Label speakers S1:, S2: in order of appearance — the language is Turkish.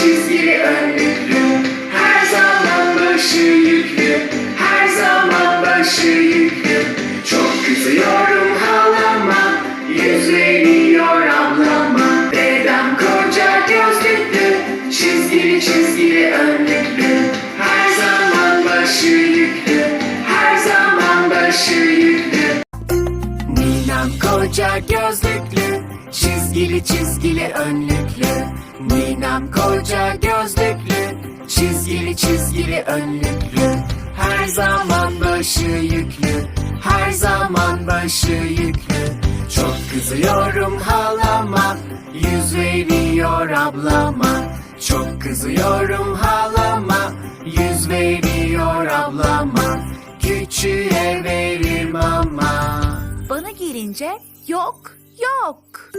S1: çizgili önlüklü Her zaman başı yüklü Her zaman başı yüklü. Çok kızıyorum halama Yüzleniyor ablama. Dedem koca gözlüklü Çizgili çizgili önlüklü. Her zaman başı yüklü Her zaman başı yüklü koca gözlüklü Çizgili çizgili önlüklü. Ninem koca gözlüklü Çizgili çizgili önlüklü. Her zaman başı yüklü Her zaman başı yüklü. Çok kızıyorum halama Yüz veriyor ablama. Çok kızıyorum halama Yüz veriyor ablama. Küçüğe verim
S2: gelince yok yok.